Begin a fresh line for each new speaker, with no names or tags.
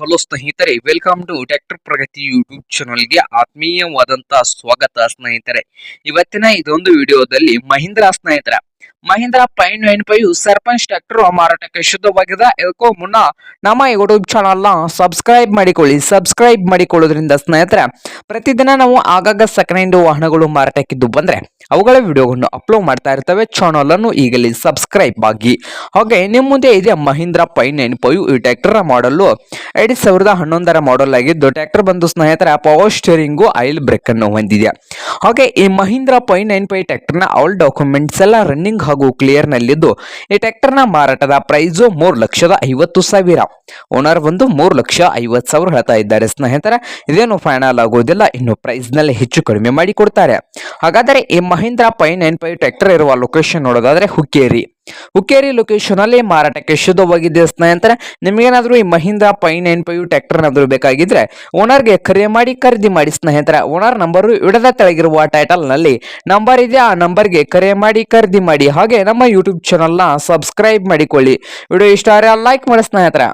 Hello ಸ್ನೇಹಿತರೆ welcome to tractor Pragati YouTube ಚಾನಲ್ಗೆ ಆತ್ಮೀಯವಾದಂತಹ ಸ್ವಾಗತ ಸ್ನೇಹಿತರೆ. ಇವತ್ತಿನ ಇದೊಂದು ವಿಡಿಯೋದಲ್ಲಿ ಮಹೀಂದ್ರ ಸ್ನೇಹಿತರ Mahindra five nine five Sarpanch tractor ಮಾರಾಟಕ್ಕೆ ಶುದ್ಧವಾಗಿದೆ. ಇದಕ್ಕೂ ಮುನ್ನ ನಮ್ಮ ಯೂಟ್ಯೂಬ್ ಚಾನಲ್ನ ಸಬ್ಸ್ಕ್ರೈಬ್ ಮಾಡಿಕೊಳ್ಳಿ. ಸಬ್ಸ್ಕ್ರೈಬ್ ಮಾಡಿಕೊಳ್ಳೋದ್ರಿಂದ ಸ್ನೇಹಿತರೆ, ಪ್ರತಿದಿನ ನಾವು ಆಗಾಗ ಸೆಕೆಂಡ್ ಹ್ಯಾಂಡ್ ವಾಹನಗಳು ಮಾರಾಟಕ್ಕಿದ್ದು ಬಂದ್ರೆ ಅವುಗಳ ವಿಡಿಯೋಗಳನ್ನು ಅಪ್ಲೋಡ್ ಮಾಡ್ತಾ ಇರ್ತವೆ. ಚಾನಲ್ ಅನ್ನು ಈಗಲೇ ಸಬ್ಸ್ಕ್ರೈಬ್ ಆಗಿ. ಹಾಗೆ ನಿಮ್ಮ ಮುಂದೆ ಇದೆ ಮಹೀಂದ್ರ ಪೈನ್ ನೈನ್ ಪೈ ಈ ಟ್ರ್ಯಾಕ್ಟರ್ ಮಾಡಲು ಎರಡು ಸಾವಿರದ ಹನ್ನೊಂದರ ಮಾಡಲ್ ಆಗಿದ್ದು ಟ್ರ್ಯಾಕ್ಟರ್ ಬಂದು ಸ್ನೇಹಿತರ ಪವರ್ ಸ್ಟೇರಿಂಗು ಆಯಿಲ್ ಬ್ರೇಕ್ ಅನ್ನು ಹೊಂದಿದೆ. ಹಾಗೆ ಈ ಮಹೀಂದ್ರ ಪೈ ನೈನ್ ಫೈವ್ ಟ್ರ್ಯಾಕ್ಟರ್ನ ಆಲ್ ಡಾಕ್ಯುಮೆಂಟ್ಸ್ ಎಲ್ಲ ರನ್ನಿಂಗ್ ಹಾಗೂ ಕ್ಲಿಯರ್ನಲ್ಲಿದ್ದು, ಈ ಟ್ರ್ಯಾಕ್ಟರ್ನ ಮಾರಾಟದ ಪ್ರೈಸು ಮೂರು ಲಕ್ಷದ ಐವತ್ತು ಸಾವಿರ. ಓನರ್ ಬಂದು ಮೂರು ಲಕ್ಷ ಐವತ್ತು ಸಾವಿರ ಹೇಳ್ತಾ ಇದ್ದಾರೆ ಸ್ನೇಹಿತರೆ. ಇದೇನು ಫೈನಲ್ ಆಗೋದಿಲ್ಲ, ಇನ್ನು ಪ್ರೈಸ್ನಲ್ಲಿ ಹೆಚ್ಚು ಕಡಿಮೆ ಮಾಡಿ ಕೊಡ್ತಾರೆ ಹಾಗಾದರೆ ಈ Mahindra five nine five tractor ಇರುವ ಲೊಕೇಶನ್ ನೋಡೋದಾದ್ರೆ ಹುಕ್ಕೇರಿ. ಹುಕ್ಕೇರಿ ಲೊಕೇಶನ್ ಅಲ್ಲಿ ಮಾರಾಟಕ್ಕೆ ಶುದ್ಧವಾಗಿದೆ ಸ್ನೇಹಿತರೆ ನಿಮಗೇನಾದ್ರೂ ಈ Mahindra five nine five tractor ಏನಾದ್ರೂ ಬೇಕಾಗಿದ್ರೆ ಓನರ್ಗೆ ಕರೆ ಮಾಡಿ ಖರೀದಿ ಮಾಡಿ ಸ್ನೇಹಿತರೆ. ಓನರ್ ನಂಬರು ಇಡದ ಕೆಳಗಿರುವ ಟೈಟಲ್ನಲ್ಲಿ ನಂಬರ್ ಇದೆ, ಆ ನಂಬರ್ಗೆ ಕರೆ ಮಾಡಿ ಖರೀದಿ ಮಾಡಿ. ಹಾಗೆ ನಮ್ಮ ಯೂಟ್ಯೂಬ್ ಚಾನಲ್ನ ಸಬ್ಸ್ಕ್ರೈಬ್ ಮಾಡಿಕೊಳ್ಳಿ. ವಿಡಿಯೋ ಇಷ್ಟ ಆದರೆ ಲೈಕ್ ಮಾಡಿ ಸ್ನೇಹಿತರೆ.